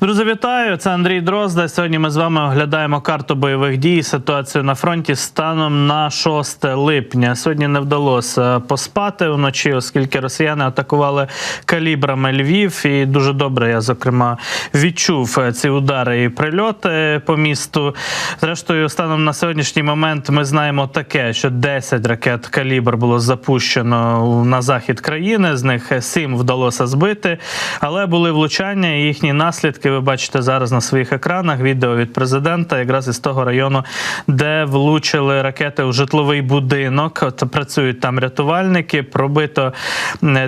Друзі, вітаю! Це Андрій Дрозда. Сьогодні ми з вами оглядаємо карту бойових дій. Ситуацію на фронті станом на 6 липня. Сьогодні не вдалося поспати вночі, оскільки росіяни атакували калібрами Львів. І дуже добре я зокрема відчув ці удари і прильоти по місту. Зрештою, станом на сьогоднішній момент ми знаємо таке, що 10 ракет калібр було запущено на захід країни. З них 7 вдалося збити, але були влучання і їхні наслідки. Ви бачите зараз на своїх екранах відео від президента, якраз із того району, де влучили ракети у житловий будинок. От працюють там рятувальники. Пробито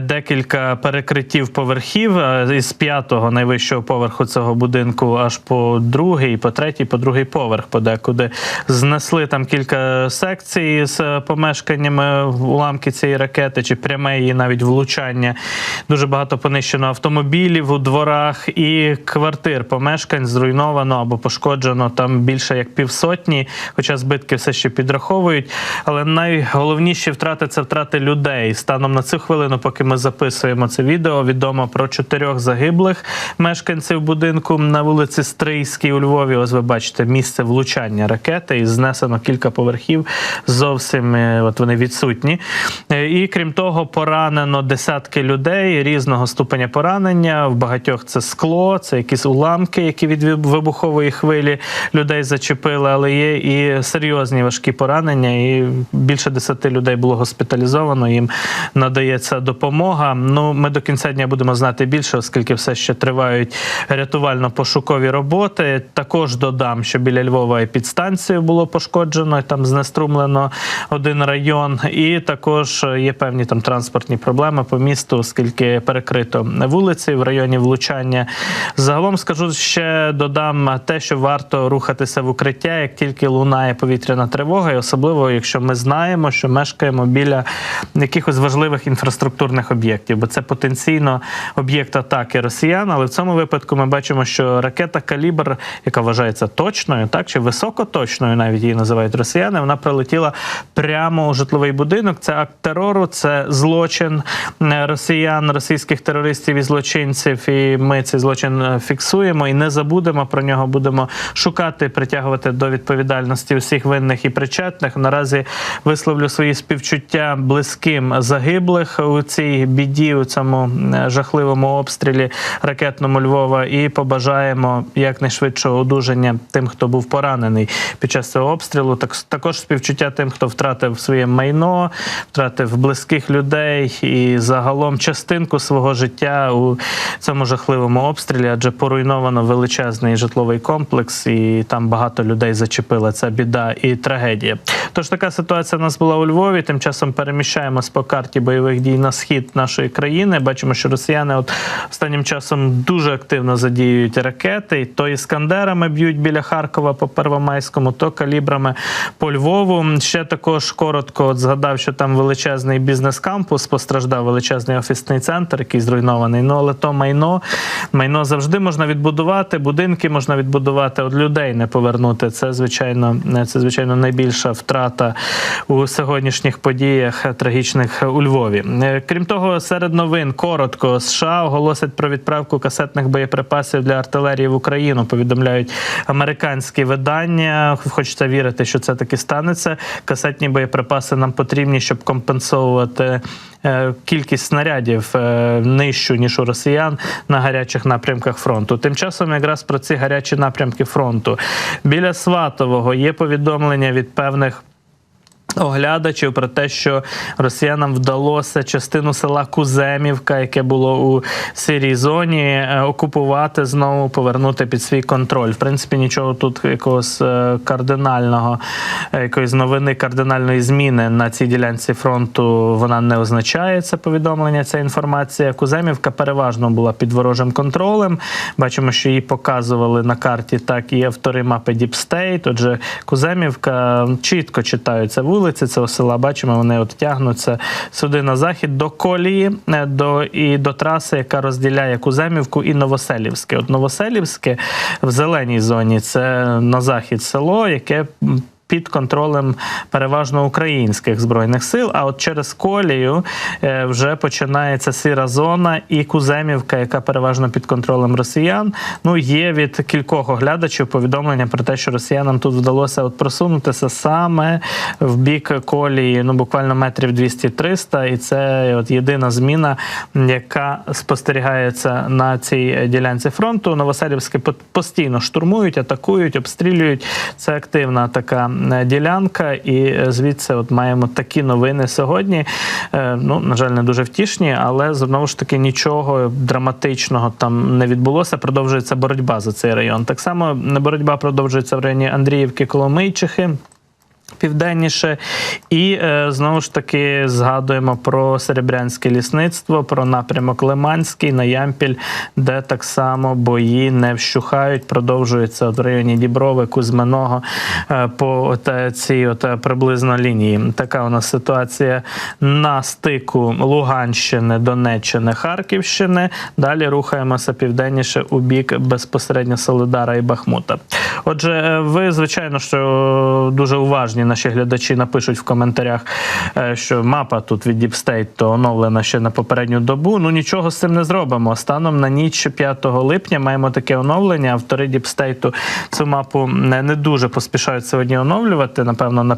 декілька перекриттів поверхів е, із п'ятого найвищого поверху цього будинку, аж по другий, по третій, по другий поверх, подекуди знесли там кілька секцій з помешканнями уламки цієї ракети, чи пряме її навіть влучання. Дуже багато понищено автомобілів у дворах і квартир помешкань зруйновано або пошкоджено там більше як півсотні, хоча збитки все ще підраховують. Але найголовніші втрати це втрати людей. Станом на цю хвилину, поки ми записуємо це відео, відомо про чотирьох загиблих мешканців будинку на вулиці Стрийській у Львові. Ось ви бачите місце влучання ракети і знесено кілька поверхів. Зовсім е, от вони відсутні. Е, І крім того, поранено десятки людей різного ступеня поранення. В багатьох це скло, це якісь уламки, які від вибухової хвилі людей зачепили, але є і серйозні важкі поранення. І більше десяти людей було госпіталізовано. Їм надається допомога. Ну, ми до кінця дня будемо знати більше, оскільки все ще тривають рятувально-пошукові роботи. Також додам, що біля Львова і підстанцію було пошкоджено, і там знеструмлено один район. І також є певні там транспортні проблеми по місту, оскільки перекрито вулиці в районі влучання. Загалом скажу ще додам те, що варто рухатися в укриття, як тільки лунає повітряна тривога, і особливо, якщо ми знаємо, що мешкаємо біля якихось важливих інфраструктурних об'єктів, бо це потенційно об'єкт атаки росіян. Але в цьому випадку ми бачимо, що ракета Калібр, яка вважається точною, так чи високоточною, навіть її називають росіяни, вона прилетіла прямо у житловий будинок. Це акт терору, це злочин е, росіян, російських терористів і злочинців. І ми цей злочин е, фіксуємо і не забудемо про нього. Будемо шукати, притягувати до відповідальності усіх винних і причетних. Наразі висловлю свої співчуття близьким загиблих у цій біді, у цьому е, жахливому обстрілі ракетному Львова, і побажаємо якнайшвидшого одужання тим, хто був поранений під час цього обстрілу. Так також співчуття тим, хто втратив своє майно, втратив близьких людей і загалом частинку свого життя у цьому жахливому обстрілі, адже поруйновано величезний житловий комплекс, і там багато людей зачепила ця біда і трагедія. Тож така ситуація в нас була у Львові. Тим часом переміщаємось по карті бойових дій на схід нашої країни. Бачимо, що росіяни от останнім часом дуже активно задіюють ракети. То іскандерами б'ють біля Харкова по Первомайському, то калібрами по Львову. Ще також коротко от згадав, що там величезний бізнес-кампус постраждав величезний офісний центр, який зруйнований. Ну але то майно майно завжди можна відбудувати. Будинки можна відбудувати. От людей не повернути. Це звичайно, це звичайно найбільша втрата у сьогоднішніх подіях трагічних у Львові. Е, Крім того, серед новин коротко США оголосять про відправку касетних боєприпасів для артилерії в Україну. Повідомляють американські видання. Хочеться вірити, що це таки станеться. Касетні боєприпаси нам потрібні, щоб компенсовувати. е, Кількість снарядів е, нижчу ніж у росіян на гарячих напрямках фронту. Тим часом, якраз про ці гарячі напрямки фронту біля Сватового є повідомлення від певних. Оглядачів про те, що росіянам вдалося частину села Куземівка, яке було у сирій зоні, е, окупувати знову, повернути під свій контроль. В принципі, нічого тут якогось е, кардинального, е, якоїсь новини кардинальної зміни на цій ділянці фронту вона не означає. Це повідомлення, ця інформація. Куземівка переважно була під ворожим контролем. Бачимо, що її показували на карті, так і автори мапи State. Отже, Куземівка чітко читаються вулиці цього села. Бачимо, вони от тягнуться сюди на захід до колії, е, до і до траси, яка розділяє Куземівку і Новоселівське. От Новоселівське в зеленій зоні це на захід село, яке під контролем переважно українських збройних сил. А от через колію е, вже починається сіра зона і Куземівка, яка переважно під контролем росіян. Ну є від кількох оглядачів повідомлення про те, що росіянам тут вдалося от просунутися саме в бік колії, ну буквально метрів 200-300, і це от єдина зміна, яка спостерігається на цій ділянці фронту. Новоселівське постійно штурмують, атакують, обстрілюють. Це активна така ділянка, і е, звідси от маємо такі новини сьогодні. Е, Ну, на жаль, не дуже втішні, але знову ж таки нічого драматичного там не відбулося. Продовжується боротьба за цей район. Так само боротьба продовжується в районі Андріївки, Коломийчихи. Південніше, і е, знову ж таки згадуємо про серебрянське лісництво, про напрямок Лиманський на Ямпіль, де так само бої не вщухають, продовжуються в районі Діброви, Кузьминого е, по от, е, цій от, приблизно лінії. Така у нас ситуація на стику Луганщини, Донеччини, Харківщини. Далі рухаємося південніше у бік безпосередньо Солидара і Бахмута. Отже, ви звичайно, що дуже уважні наші глядачі напишуть в коментарях, е, що мапа тут від Deep State то оновлена ще на попередню добу. Ну нічого з цим не зробимо. Станом на ніч 5 липня маємо таке оновлення. Автори Deep State цю мапу не, не дуже поспішають сьогодні оновлювати. Напевно, на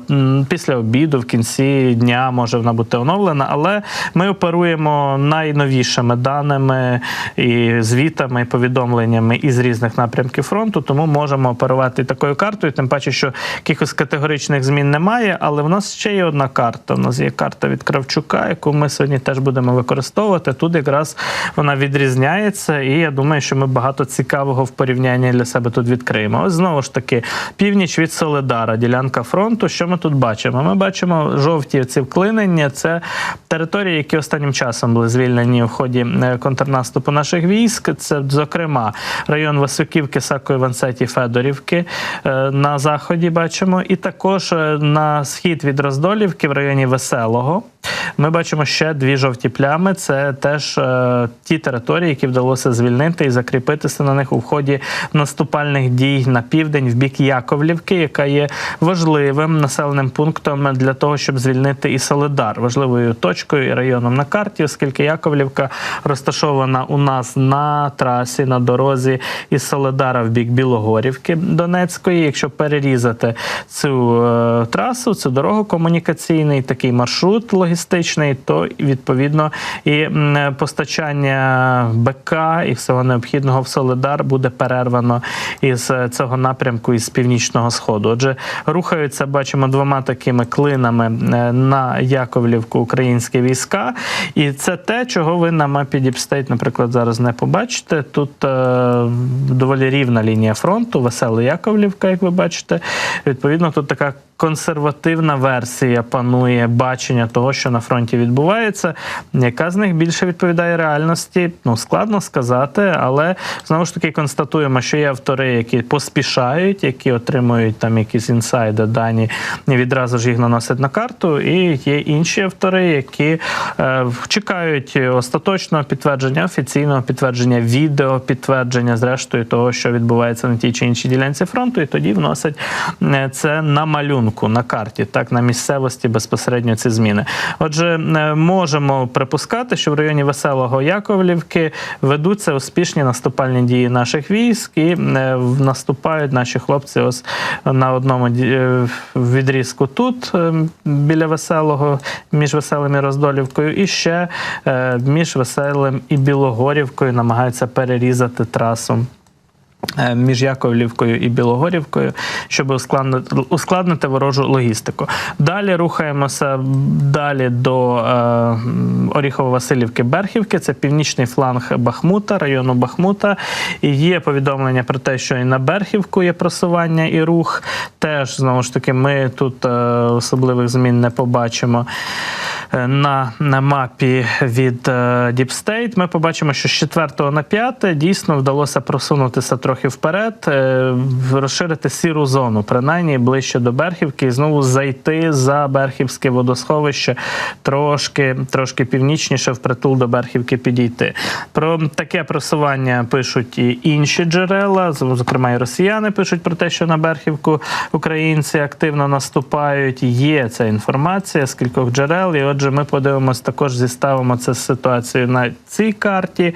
після обіду, в кінці дня може вона бути оновлена, але ми оперуємо найновішими даними і звітами, і повідомленнями із різних напрямків фронту, тому можемо оперувати такою картою. Тим паче, що якихось категоричних змін немає. Але в нас ще є одна карта. У нас є карта від Кравчука, яку ми сьогодні теж будемо використовувати. Тут якраз вона відрізняється, і я думаю, що ми багато цікавого в порівнянні для себе тут відкриємо. Ось знову ж таки, північ від Соледара, ділянка фронту. Що ми тут бачимо? Ми бачимо жовті ці вклинення. Це території, які останнім часом були звільнені в ході е, контрнаступу наших військ. Це, зокрема, район Васюківки, Сакої, Вансеті, Федорівки е, на заході бачимо, і також е, на схід від Роздолівки в районі Веселого. Ми бачимо ще дві жовті плями. Це теж е, ті території, які вдалося звільнити і закріпитися на них у ході наступальних дій на південь в бік Яковлівки, яка є важливим населеним пунктом для того, щоб звільнити і Солидар, важливою точкою і районом на карті, оскільки Яковлівка розташована у нас на трасі на дорозі із Солидара в бік Білогорівки Донецької. Якщо перерізати цю е, трасу, цю дорогу комунікаційний такий маршрут логістичний, то відповідно і постачання БК і всього необхідного в Солидар буде перервано із е, цього напрямку із північного сходу. Отже, рухаються, бачимо, двома такими клинами е, на Яковлівку українські війська, і це те, чого ви на мапі State, наприклад, зараз не побачите. Тут е, доволі рівна лінія фронту, весела Яковлівка, як ви бачите. Відповідно, тут така консервативна версія панує бачення того, що на фронті відбувається. Яка з них більше відповідає реальності? Ну складно сказати, але знову ж таки констатуємо, що є автори, які поспішають, які отримують там якісь інсайди, дані і відразу ж їх наносять на карту. І є інші автори, які е, чекають остаточного підтвердження, офіційного підтвердження, відео підтвердження, зрештою того, що відбувається на тій чи іншій ділянці фронту, і тоді вносять е, це на малюнку, на карті, так на місцевості безпосередньо ці зміни. Отже, е, можемо припускати, що в районі Веселого Яковлівки ведуться успішні наступальні дії наших військ, і е, наступають наші хлопці ось на одному е, відрізку тут, біля Веселого, між Веселим і Роздолівкою, і ще між Веселим і Білогорівкою намагаються перерізати трасу між Яковлівкою і Білогорівкою, щоб ускладнити, ускладнити ворожу логістику. Далі рухаємося далі до е, Оріхово-Василівки Берхівки. Це північний фланг Бахмута, району Бахмута. І є повідомлення про те, що і на Берхівку є просування і рух. Теж знову ж таки, ми тут е, особливих змін не побачимо. Е, на, мапі від е, Deep State, ми побачимо, що з 4 на 5 дійсно вдалося просунутися трохи вперед, е, розширити сіру зону, принаймні ближче до Берхівки, і знову зайти за Берхівське водосховище трошки, трошки північніше, впритул до Берхівки підійти. Про таке просування пишуть і інші джерела, зокрема і росіяни пишуть про те, що на Берхівку українці активно наступають. Є ця інформація з кількох джерел. І отже, ми подивимось також зіставимо це з ситуацією на цій карті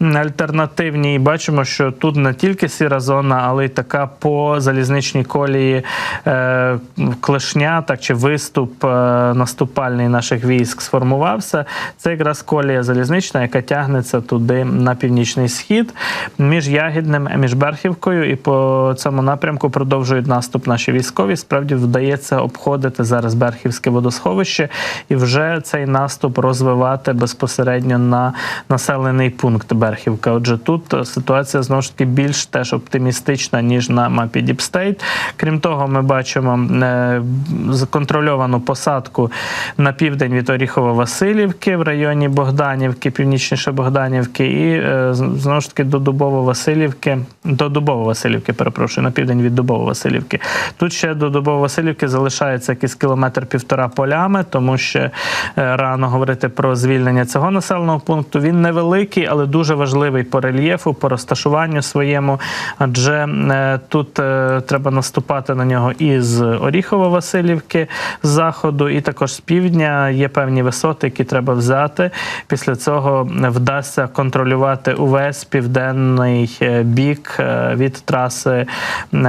альтернативній. І бачимо, що тут не тільки сіра зона, але й така по залізничній колії е, клешня, так чи виступ е, наступальний наших військ сформувався. Це якраз колія залізнична, яка тягнеться туди на північний схід між Ягідним, між Берхівкою, і по цьому напрямку продовжують наступ наші військові. Справді вдається обходити зараз Берхівське водосховище і вже цей наступ розвивати безпосередньо на населений пункт Берхівка. Отже, тут е, ситуація знову ж таки більш теж оптимістична ніж на мапі State. Крім того, ми бачимо е, законтрольовану посадку на південь від Оріхово-Василівки в районі Богданівки, північніше Богданівки, і е, знову ж таки до Дубово-Василівки, до Дубово-Василівки, перепрошую, на південь від Дубово-Василівки. Тут ще до Дубово-Василівки залишається якийсь кілометр півтора полями, тому що рано говорити про звільнення цього населеного пункту. Він невеликий, але дуже важливий по рельєфу, по розташуванню своєму. Адже е, тут е, треба наступати на нього із Оріхово-Василівки з заходу, і також з півдня є певні висоти, які треба взяти. Після цього вдасться контролювати увесь південний е, бік е, від траси е,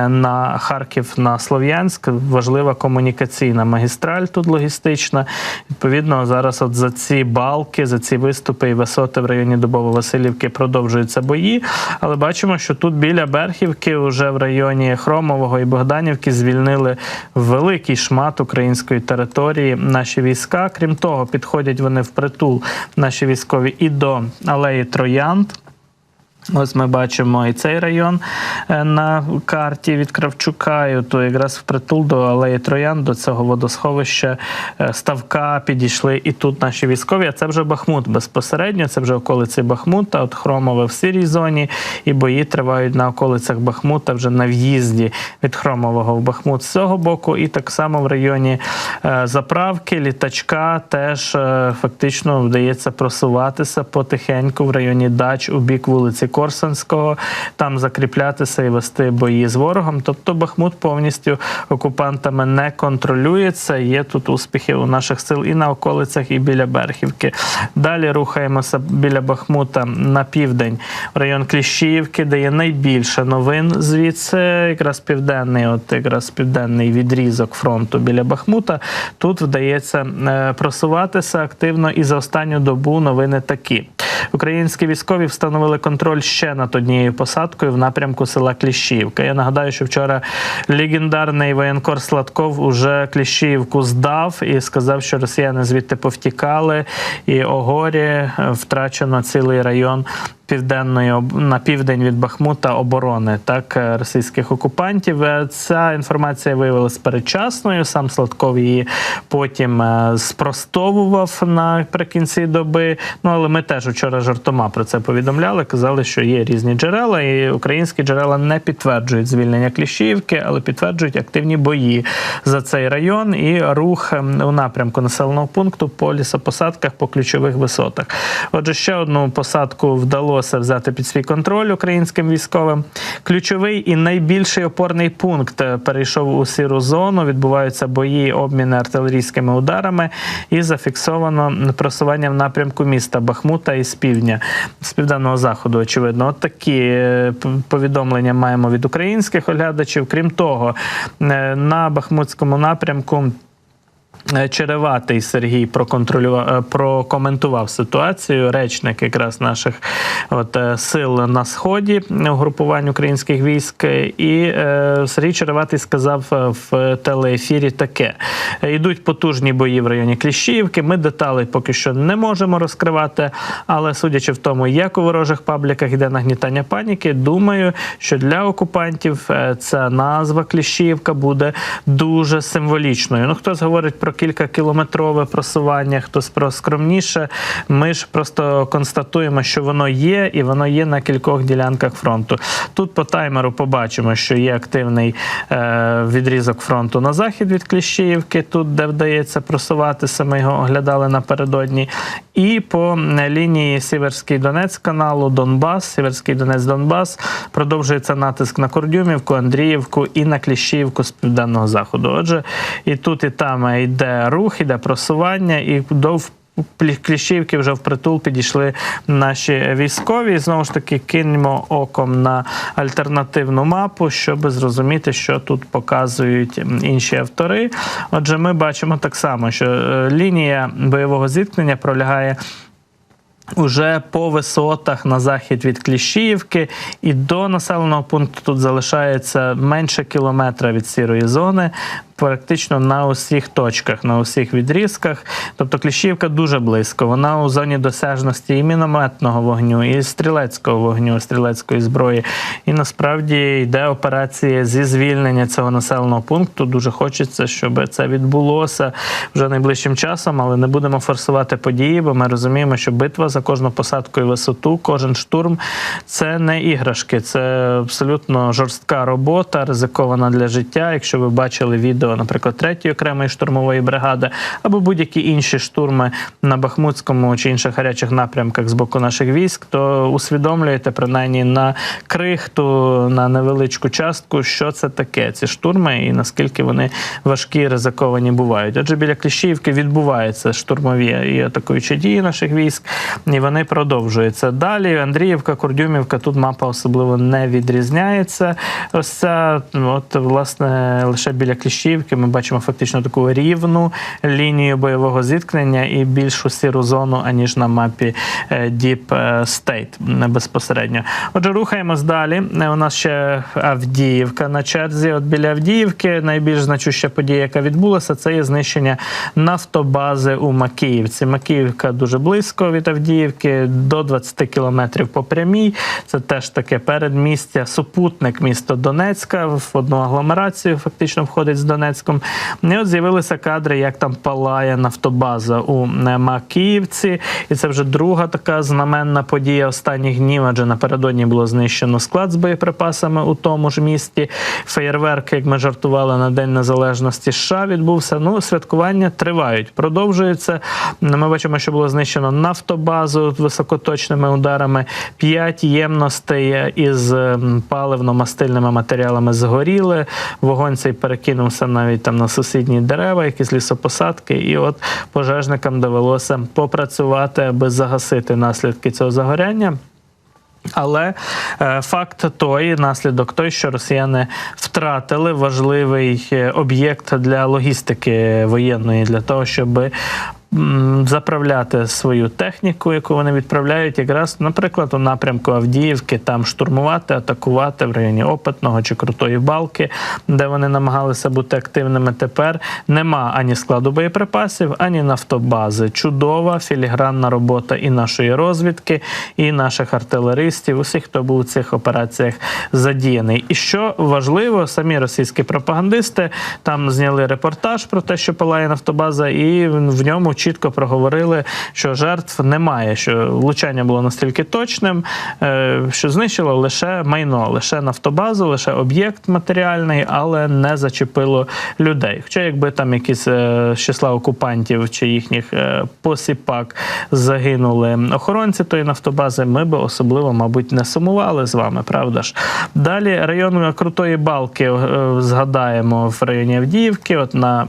на Харків на Слов'янськ. Важлива комунікаційна магістраль тут логістична. Відповідно, зараз от за ці балки, за ці виступи і висоти в районі Дубово-Василівки продовжуються бої. Але бачимо, що тут біля Берхівки, вже в районі Хромового і Богданівки, звільнили великий шмат української території наші війська. Крім того, підходять вони в притул наші військові і до алеї Троянд. Ось ми бачимо і цей район е, на карті від Кравчука. І то якраз впритул до алеї Троян, до цього водосховища е, ставка підійшли і тут наші військові. А це вже Бахмут безпосередньо. Це вже околиці Бахмута, от Хромове в сирій зоні, і бої тривають на околицях Бахмута вже на в'їзді від Хромового в Бахмут з цього боку. І так само в районі е, заправки, літачка теж фактично вдається просуватися потихеньку в районі дач у бік вулиці Корсунського, там закріплятися і вести бої з ворогом. Тобто Бахмут повністю окупантами не контролюється. Є тут успіхи у наших сил і на околицях, і біля Берхівки. Далі рухаємося біля Бахмута на південь, в район Кліщіївки, де є найбільше новин звідси, якраз південний, от якраз південний відрізок фронту біля Бахмута. Тут вдається е, просуватися активно, і за останню добу новини такі. Українські військові встановили контроль ще над однією посадкою в напрямку села Кліщіївка. Я нагадаю, що вчора легендарний воєнкор Сладков уже Кліщіївку здав і сказав, що росіяни звідти повтікали, і огорі е, втрачено цілий район. Південної на південь від Бахмута оборони так е, російських окупантів. Е, Ця інформація виявилася передчасною. Сам Сладков її потім е, спростовував наприкінці доби. Ну але ми теж вчора жартома про це повідомляли. Казали, що є різні джерела, і українські джерела не підтверджують звільнення Кліщіївки, але підтверджують активні бої за цей район і рух ем, у напрямку населеного пункту по лісопосадках по ключових висотах. Отже, ще одну посадку вдалося взяти під свій контроль українським військовим. Ключовий і найбільший опорний пункт е, перейшов у сіру зону. Відбуваються бої, обміни артилерійськими ударами, і зафіксовано просування в напрямку міста Бахмута із півдня, з південного заходу. Очевидно, от такі е, повідомлення маємо від українських оглядачів. Крім того, е, на Бахмутському напрямку. Е, Череватий Сергій проконтролював е, прокоментував ситуацію. Речник якраз наших от е, сил на сході угрупувань українських військ. І е, Сергій Череватий сказав в телеефірі таке: йдуть потужні бої в районі Кліщіївки. Ми деталей поки що не можемо розкривати, але судячи в тому, як у ворожих пабліках йде нагнітання паніки, думаю, що для окупантів ця назва Кліщіївка буде дуже символічною. Ну хтось говорить про кілька кілометрове просування, хтось про скромніше. Ми ж просто констатуємо, що воно є, і воно є на кількох ділянках фронту. Тут по таймеру побачимо, що є активний е, відрізок фронту на захід від Кліщіївки, тут де вдається просуватися. Ми його оглядали напередодні. І по лінії Сіверський Донець каналу Донбас, Сіверський Донець Донбас продовжується натиск на Кордюмівку, Андріївку і на Кліщіївку з південного заходу. Отже, і тут, і там йде рух, іде просування, і до Кліщівки вже впритул підійшли наші військові. І знову ж таки кинемо оком на альтернативну мапу, щоб зрозуміти, що тут показують інші автори. Отже, ми бачимо так само, що е, лінія бойового зіткнення пролягає. Уже по висотах на захід від Кліщіївки і до населеного пункту тут залишається менше кілометра від сірої зони, практично на усіх точках, на усіх відрізках. Тобто Кліщіївка дуже близько. Вона у зоні досяжності і мінометного вогню, і стрілецького вогню, стрілецької зброї. І насправді йде операція зі звільнення цього населеного пункту. Дуже хочеться, щоб це відбулося вже найближчим часом, але не будемо форсувати події, бо ми розуміємо, що битва за кожну посадку і висоту, кожен штурм це не іграшки, це абсолютно жорстка робота, ризикована для життя. Якщо ви бачили відео, наприклад, третьої окремої штурмової бригади або будь-які інші штурми на Бахмутському чи інших гарячих напрямках з боку наших військ, то усвідомлюєте принаймні на крихту, на невеличку частку, що це таке, ці штурми, і наскільки вони важкі ризиковані бувають. Отже, біля Кліщіївки відбуваються штурмові і атакуючі дії наших військ, і вони продовжуються. Далі Андріївка, Курдюмівка, тут мапа особливо не відрізняється. Ось ця, от, власне, лише біля Кліщіївки ми бачимо фактично таку рівну лінію бойового зіткнення і більшу сіру зону, аніж на мапі е, Deep State безпосередньо. Отже, рухаємось далі. Е, У нас ще Авдіївка на черзі. От біля Авдіївки найбільш значуща подія, яка відбулася, це є знищення нафтобази у Макіївці. Макіївка дуже близько від Авдіївки, до 20 кілометрів по прямій. Це теж таке передмістя, супутник місто Донецька в одну агломерацію фактично входить з Донецьком. І от з'явилися кадри, як там палає нафтобаза у е, Макіївці. І це вже друга така знаменна подія останніх днів, адже напередодні було знищено склад з боєприпасами у тому ж місті. Феєрверк, як ми жартували на День Незалежності США, відбувся. Ну, святкування тривають, продовжуються. Ми бачимо, що було знищено нафтобазу високоточними ударами. П'ять ємностей із паливно-мастильними матеріалами згоріли. Вогонь цей перекинувся навіть там на сусідні дерева, якісь лісопосадки. І от пожежникам довелося попрацювати, аби загасити наслідки цього загоряння. Але е, факт той, наслідок той, що росіяни втратили важливий е, об'єкт для логістики воєнної, для того, щоб заправляти свою техніку, яку вони відправляють, якраз, наприклад, у напрямку Авдіївки, там штурмувати, атакувати в районі Опитного чи Крутої Балки, де вони намагалися бути активними. Тепер нема ані складу боєприпасів, ані нафтобази. Чудова філігранна робота і нашої розвідки, і наших артилеристів, усіх, хто був у цих операціях задіяний. І що важливо, самі російські пропагандисти там зняли репортаж про те, що палає нафтобаза, і в ньому чітко проговорили, що жертв немає, що влучання було настільки точним, е, що знищило лише майно, лише нафтобазу, лише об'єкт матеріальний, але не зачепило людей. Хоча, якби там якісь е, з числа окупантів чи їхніх е, посіпак загинули охоронці тої нафтобази, ми би особливо, мабуть, не сумували з вами, правда ж? Далі район Крутої Балки згадаємо в районі Авдіївки, от на,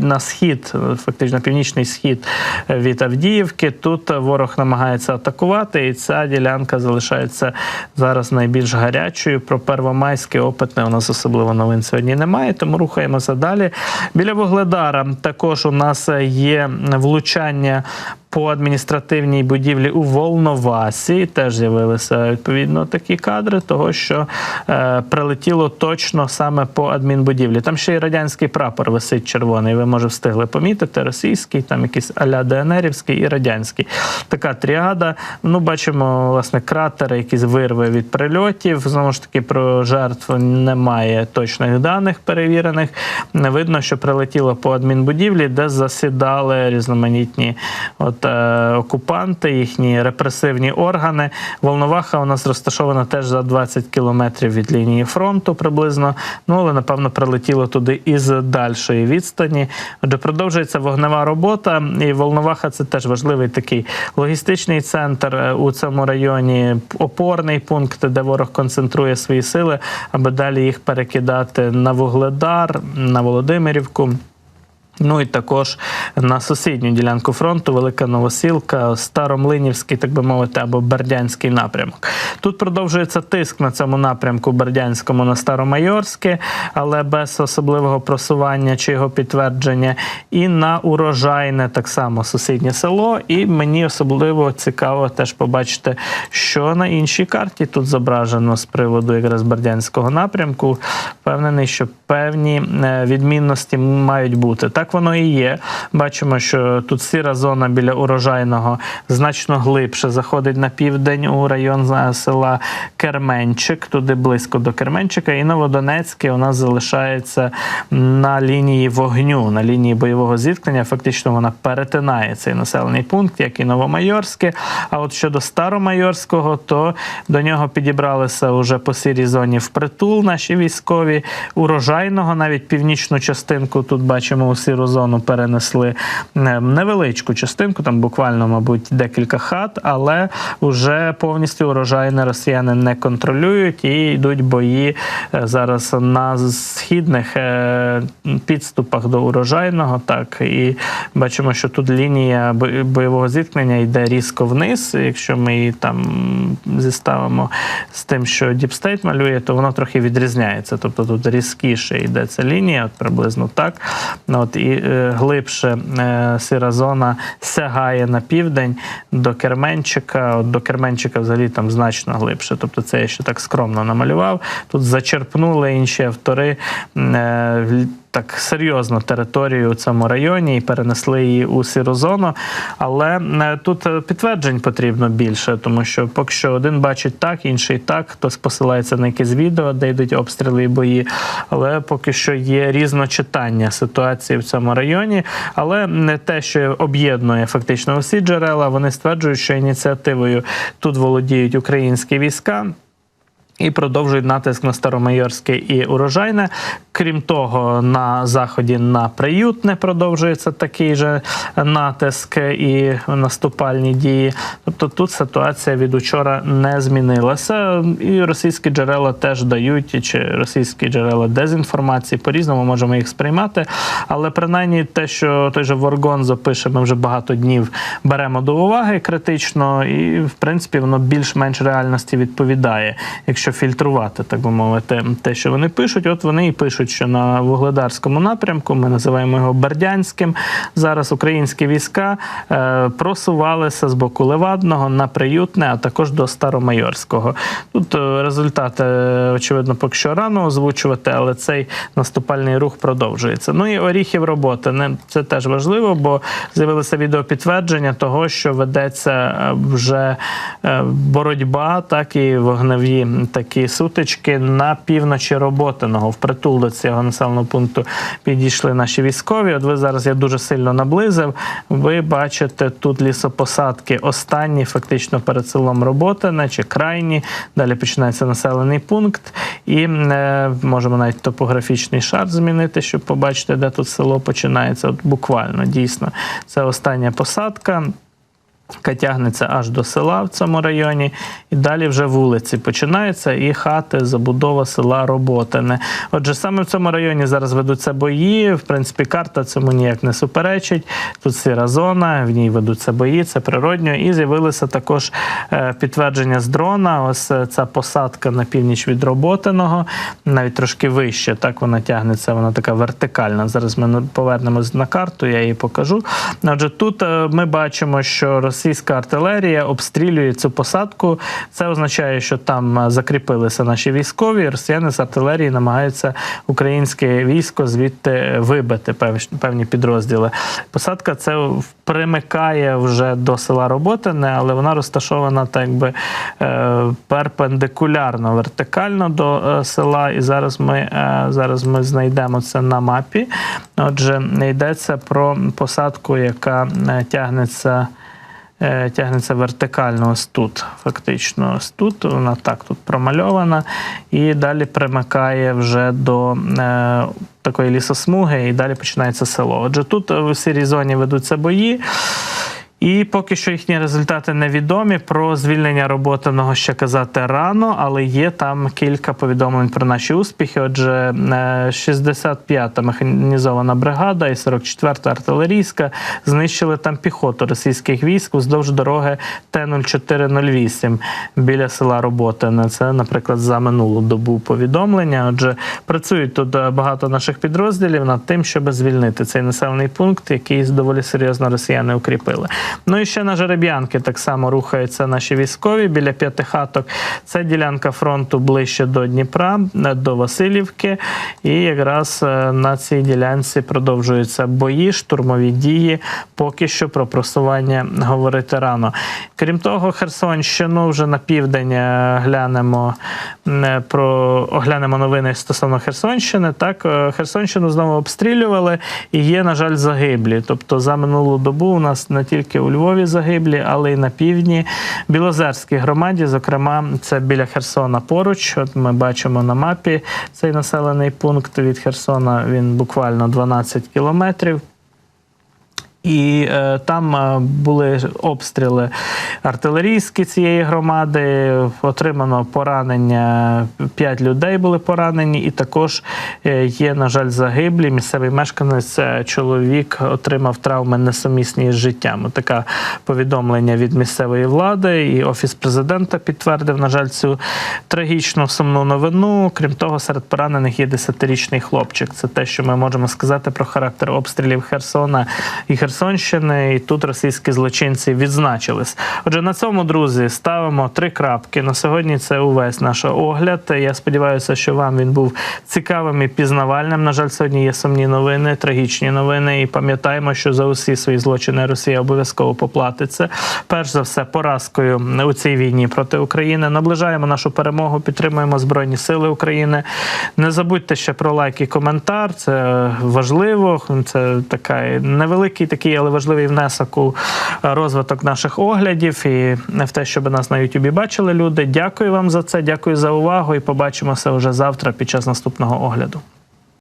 на, схід, фактично північний схід від Авдіївки. Тут ворог намагається атакувати, і ця ділянка залишається зараз найбільш гарячою. Про Первомайське опитне у нас особливо новин сьогодні немає, тому рухаємося далі. Біля Вугледара також у нас є влучання по адміністративній будівлі у Волновасі. Теж з'явилися відповідно такі кадри, того що е, прилетіло точно саме по адмінбудівлі. Там ще й радянський прапор висить червоний. Ви може встигли помітити. Російський, там якийсь аля ДНРівський і радянський. Така тріада. Ну, бачимо, власне, кратери, якісь вирви від прильотів. Знову ж таки, про жертв немає точних даних перевірених. Не видно, що прилетіло по адмінбудівлі, де засідали різноманітні от, окупанти, їхні репресивні органи. Волноваха у нас розташована теж за 20 кілометрів від лінії фронту приблизно. Ну, але напевно прилетіло туди із дальшої відстані. Отже, продовжується вогнева робота, і Волноваха це теж важливий такий логістичний центр е, у цьому районі, опорний пункт, де ворог концентрує свої сили, аби далі їх перекидати на Вугледар, на Володимирівку. Ну і також на сусідню ділянку фронту Велика Новосілка, Старомлинівський, так би мовити, або Бердянський напрямок. Тут продовжується тиск на цьому напрямку Бердянському на Старомайорське, але без особливого просування чи його підтвердження. І на урожайне так само сусіднє село. І мені особливо цікаво теж побачити, що на іншій карті тут зображено з приводу якраз Бердянського напрямку. Впевнений, що певні е, відмінності мають бути. Так воно і є. Бачимо, що тут сіра зона біля урожайного значно глибше заходить на південь у район села Керменчик, туди близько до Керменчика. І Новодонецьке у нас залишається на лінії вогню, на лінії бойового зіткнення. Фактично вона перетинає цей населений пункт, як і Новомайорське. А от щодо Старомайорського, то до нього підібралися вже по сірій зоні впритул наші військові. Урожайного навіть північну частинку тут бачимо у сіру зону перенесли невеличку частинку, там буквально, мабуть, декілька хат, але вже повністю урожайне росіяни не контролюють і йдуть бої е, зараз на східних е, підступах до урожайного. Так і бачимо, що тут лінія бойового зіткнення йде різко вниз. Якщо ми її там зіставимо з тим, що Діпстейт малює, то воно трохи відрізняється. Тобто тут різкіше йде ця лінія, от приблизно так. Ну, От, і е, глибше е, сира зона сягає на південь до Керменчика. От до Керменчика взагалі там значно глибше. Тобто це я ще так скромно намалював. Тут зачерпнули інші автори. Так серйозно територію у цьому районі і перенесли її у сіру зону. Але е, тут е, підтверджень потрібно більше, тому що поки що один бачить так, інший так. Хтось посилається на якісь відео, де йдуть обстріли і бої. Але поки що є різночитання ситуації в цьому районі. Але не те, що об'єднує фактично усі джерела. Вони стверджують, що ініціативою тут володіють українські війська. І продовжують натиск на Старомайорське і урожайне. Крім того, на заході на приютне продовжується такий же натиск і наступальні дії. Тобто тут ситуація від учора не змінилася. І російські джерела теж дають, чи російські джерела дезінформації. По-різному можемо їх сприймати. Але принаймні те, що той же Воргонзо пише, ми вже багато днів беремо до уваги критично, і в принципі воно більш-менш реальності відповідає, якщо фільтрувати, так би мовити, те, що вони пишуть. От вони і пишуть, що на вугледарському напрямку ми називаємо його Бердянським. Зараз українські війська е, просувалися з боку Левадного на Приютне, а також до Старомайорського. Тут е, результати, очевидно, поки що рано озвучувати, але цей наступальний рух продовжується. Ну і оріхів роботи. Не це теж важливо, бо з'явилося відеопідтвердження того, що ведеться е, вже боротьба, так і вогневі такі сутички на півночі роботиного. Впритул до цього населеного пункту підійшли наші військові. От ви зараз я дуже сильно наблизив. Ви бачите тут лісопосадки останні, фактично перед селом Роботине чи крайні. Далі починається населений пункт, і е, можемо навіть топографічний шар змінити, щоб побачити, де тут село починається. От буквально дійсно це остання посадка. Яка тягнеться аж до села в цьому районі, і далі вже вулиці починаються, і хати, забудова села Роботине. Отже, саме в цьому районі зараз ведуться бої. В принципі, карта цьому ніяк не суперечить. Тут сіра зона, в ній ведуться бої, це природньо. І з'явилося також е, підтвердження з дрона. Ось е, ця посадка на північ від Роботиного, навіть трошки вище. Так вона тягнеться, вона така вертикальна. Зараз ми повернемось на карту, я її покажу. Отже, тут е, ми бачимо, що російська артилерія обстрілює цю посадку. Це означає, що там е, закріпилися наші військові. Росіяни з артилерії намагаються українське військо звідти вибити певні підрозділи. Посадка це примикає вже до села Роботине, але вона розташована так би е, перпендикулярно, вертикально до е, села. І зараз ми, е, зараз ми знайдемо це на мапі. Отже, йдеться про посадку, яка е, тягнеться. Е, Тягнеться вертикально ось тут, фактично ось тут. Вона так тут промальована, і далі примикає вже до е, такої лісосмуги, і далі починається село. Отже, тут в сірій зоні ведуться бої. І поки що їхні результати невідомі. Про звільнення роботаного ще казати рано, але є там кілька повідомлень про наші успіхи. Отже, е, 65-та механізована бригада і 44-та артилерійська знищили там піхоту російських військ уздовж дороги Т-0408 біля села Роботине. Це, наприклад, за минулу добу повідомлення. Отже, працюють тут е, багато наших підрозділів над тим, щоб звільнити цей населений пункт, який доволі серйозно росіяни укріпили. Ну і ще на жереб'янки так само рухаються наші військові біля п'ятихаток. Це ділянка фронту ближче до Дніпра, е, до Васильівки. І якраз е, на цій ділянці продовжуються бої, штурмові дії. Поки що про просування говорити рано. Крім того, Херсонщину вже на південь е, глянемо про оглянемо новини стосовно Херсонщини. Так, Херсонщину знову обстрілювали і є, на жаль, загиблі. Тобто за минулу добу у нас не тільки у Львові загиблі, але й на півдні Білозерській громаді, зокрема, це біля Херсона поруч. От ми бачимо на мапі цей населений пункт від Херсона. Він буквально 12 кілометрів. І е, там е, були обстріли артилерійські цієї громади. Отримано поранення. П'ять людей були поранені, і також е, є, на жаль, загиблі. Місцевий мешканець е, чоловік отримав травми несумісні з життям. Таке повідомлення від місцевої влади. І офіс президента підтвердив, на жаль, цю трагічну сумну новину. Крім того, серед поранених є 10-річний хлопчик. Це те, що ми можемо сказати про характер обстрілів Херсона і Херсонщини. І тут російські злочинці відзначились. Отже, на цьому, друзі, ставимо три крапки. На сьогодні це увесь наш огляд. Я сподіваюся, що вам він був цікавим і пізнавальним. На жаль, сьогодні є сумні новини, трагічні новини. І пам'ятаємо, що за усі свої злочини Росія обов'язково поплатиться. Перш за все, поразкою у цій війні проти України. Наближаємо нашу перемогу, підтримуємо Збройні Сили України. Не забудьте ще про лайк і коментар. Це важливо. Це така невеликий такий, але важливий внесок у розвиток наших оглядів і в те, щоб нас на Ютубі бачили люди. Дякую вам за це. Дякую за увагу і побачимося вже завтра під час наступного огляду.